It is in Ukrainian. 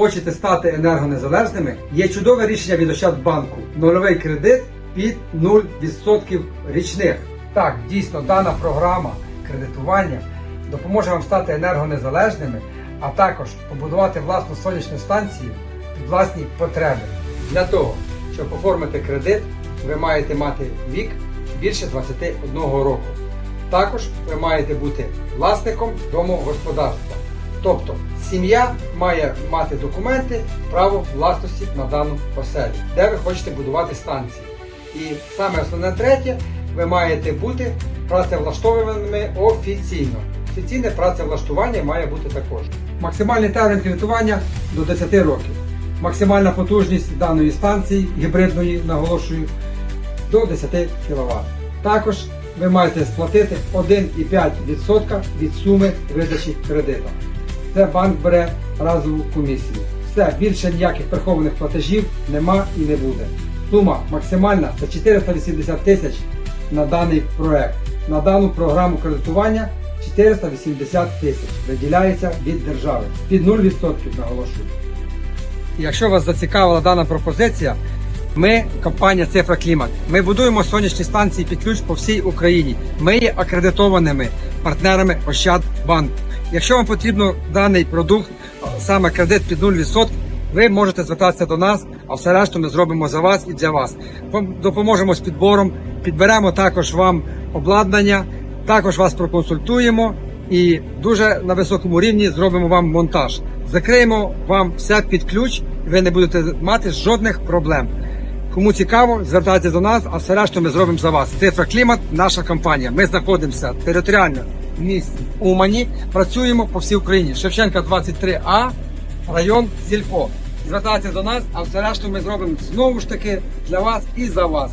Хочете стати енергонезалежними? Є чудове рішення від Ощадбанку. Нульовий кредит під 0% річних. Так, дійсно, дана програма кредитування допоможе вам стати енергонезалежними, а також побудувати власну сонячну станцію під власні потреби. Для того, щоб оформити кредит, ви маєте мати вік більше 21 року. Також ви маєте бути власником домогосподарства. Тобто сім'я має мати документи, право власності на дану оселю, де ви хочете будувати станції. І саме основне третє, ви маєте бути працевлаштованими офіційно. Офіційне працевлаштування має бути також. Максимальний термін кредитування до 10 років. Максимальна потужність даної станції гібридної, наголошую, до 10 кВт. Також ви маєте сплатити 1,5% від суми видачі кредиту. Це банк бере разову комісію. Все, більше ніяких прихованих платежів нема і не буде. Сума максимальна це 480 тисяч на даний проект. На дану програму кредитування 480 тисяч виділяється від держави. Під 0% наголошую. Якщо вас зацікавила дана пропозиція, ми компанія Цифра Клімат. Ми будуємо сонячні станції під ключ по всій Україні. Ми є акредитованими партнерами Ощадбанку. Якщо вам потрібно даний продукт, саме кредит під 0%, ви можете звертатися до нас, а все решту ми зробимо за вас і для вас. Допоможемо з підбором, підберемо також вам обладнання, також вас проконсультуємо і дуже на високому рівні зробимо вам монтаж. Закриємо вам все під ключ, і ви не будете мати жодних проблем. Кому цікаво, звертайтеся до нас, а все решту ми зробимо за вас. Цифра Клімат, наша компанія. Ми знаходимося територіально місті Умані. Працюємо по всій Україні. Шевченка 23А, район Зілько. Звертайтеся до нас, а все решту ми зробимо знову ж таки для вас і за вас.